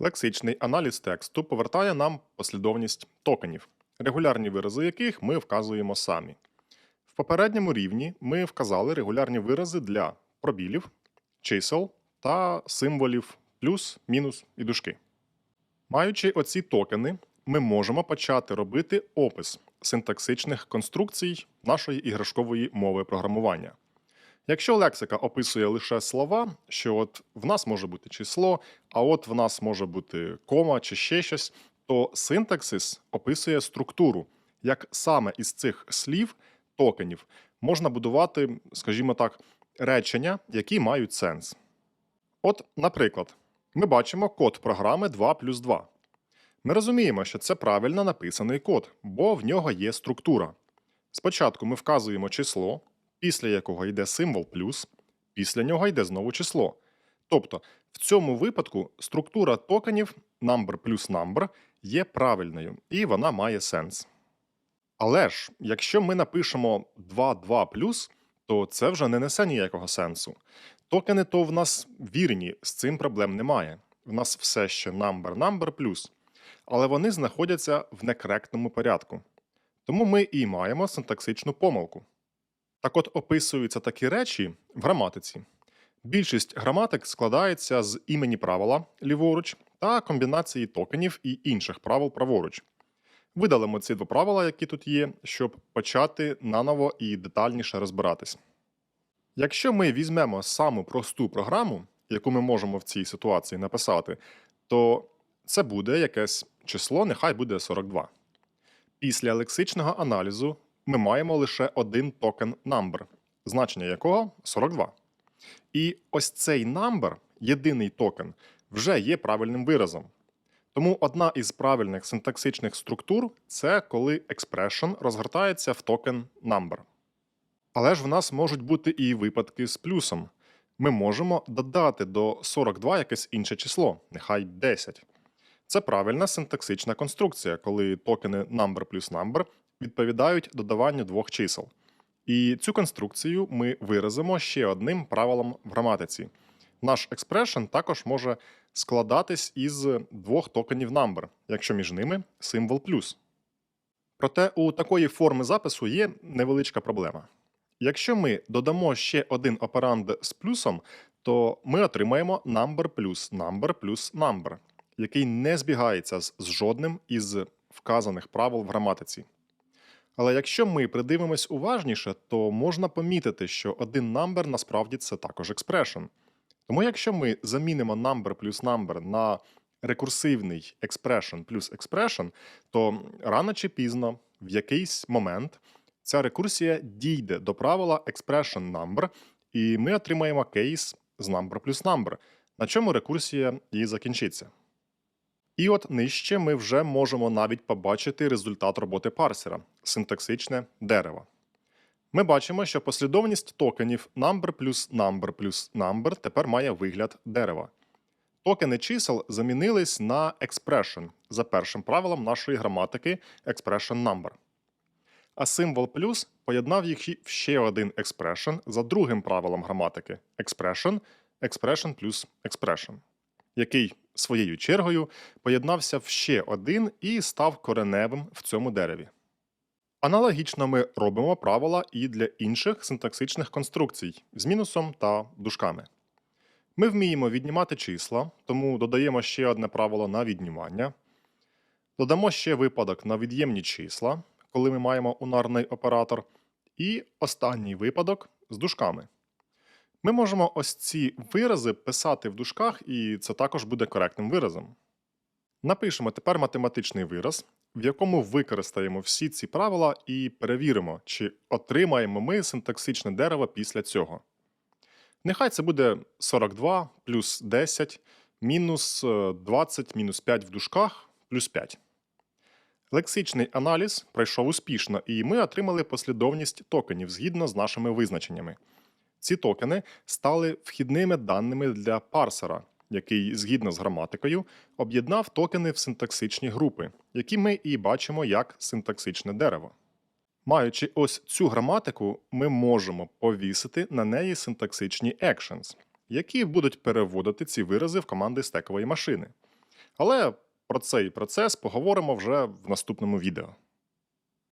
Лексичний аналіз тексту повертає нам послідовність токенів, регулярні вирази яких ми вказуємо самі. В попередньому рівні ми вказали регулярні вирази для пробілів, чисел та символів плюс, мінус і дужки. Маючи оці токени, ми можемо почати робити опис синтаксичних конструкцій нашої іграшкової мови програмування. Якщо лексика описує лише слова, що от в нас може бути число, а от в нас може бути кома чи ще щось, то синтаксис описує структуру, як саме із цих слів, токенів, можна будувати, скажімо так, речення, які мають сенс. От, наприклад, ми бачимо код програми 2 плюс 2. Ми розуміємо, що це правильно написаний код, бо в нього є структура. Спочатку ми вказуємо число, після якого йде символ плюс, після нього йде знову число. Тобто, в цьому випадку структура токенів number плюс number є правильною і вона має сенс. Але ж, якщо ми напишемо 2-2 плюс, то це вже не несе ніякого сенсу. Токени то в нас вірні, з цим проблем немає. В нас все ще number number плюс. Але вони знаходяться в некоректному порядку. Тому ми і маємо синтаксичну помилку. Так от описуються такі речі в граматиці. Більшість граматик складається з імені правила ліворуч та комбінації токенів і інших правил праворуч. Видалимо ці два правила, які тут є, щоб почати наново і детальніше розбиратись. Якщо ми візьмемо саму просту програму, яку ми можемо в цій ситуації написати, то це буде якесь число, нехай буде 42. Після лексичного аналізу ми маємо лише один токен number, значення якого 42. І ось цей number, єдиний токен, вже є правильним виразом. Тому одна із правильних синтаксичних структур це коли expression розгортається в токен number. Але ж в нас можуть бути і випадки з плюсом. Ми можемо додати до 42 якесь інше число, нехай 10. Це правильна синтаксична конструкція, коли токени number плюс number відповідають додаванню двох чисел. І цю конструкцію ми виразимо ще одним правилом в граматиці. Наш expression також може складатись із двох токенів number, якщо між ними символ плюс. Проте у такої форми запису є невеличка проблема. Якщо ми додамо ще один операнд з плюсом, то ми отримаємо number плюс number плюс number, який не збігається з жодним із вказаних правил в граматиці. Але якщо ми придивимось уважніше, то можна помітити, що один number насправді це також expression. Тому якщо ми замінимо number плюс number на рекурсивний expression плюс expression, то рано чи пізно, в якийсь момент, ця рекурсія дійде до правила expression number, і ми отримаємо кейс з number плюс number, на чому рекурсія і закінчиться. І от нижче ми вже можемо навіть побачити результат роботи парсера синтаксичне дерево. Ми бачимо, що послідовність токенів number плюс number плюс number тепер має вигляд дерева. Токени чисел замінились на expression за першим правилом нашої граматики expression number. А символ плюс поєднав їх в ще один expression за другим правилом граматики expression, expression плюс expression, який своєю чергою поєднався в ще один і став кореневим в цьому дереві. Аналогічно ми робимо правила і для інших синтаксичних конструкцій з мінусом та дужками. Ми вміємо віднімати числа, тому додаємо ще одне правило на віднімання. Додамо ще випадок на від'ємні числа, коли ми маємо унарний оператор. І останній випадок з дужками. Ми можемо ось ці вирази писати в дужках, і це також буде коректним виразом. Напишемо тепер математичний вираз, в якому використаємо всі ці правила і перевіримо, чи отримаємо ми синтаксичне дерево після цього. Нехай це буде 42 плюс 10 мінус е, 20 мінус 5 в дужках плюс 5. Лексичний аналіз пройшов успішно, і ми отримали послідовність токенів згідно з нашими визначеннями. Ці токени стали вхідними даними для парсера, який, згідно з граматикою, об'єднав токени в синтаксичні групи, які ми і бачимо як синтаксичне дерево. Маючи ось цю граматику, ми можемо повісити на неї синтаксичні actions, які будуть переводити ці вирази в команди стекової машини. Але про цей процес поговоримо вже в наступному відео.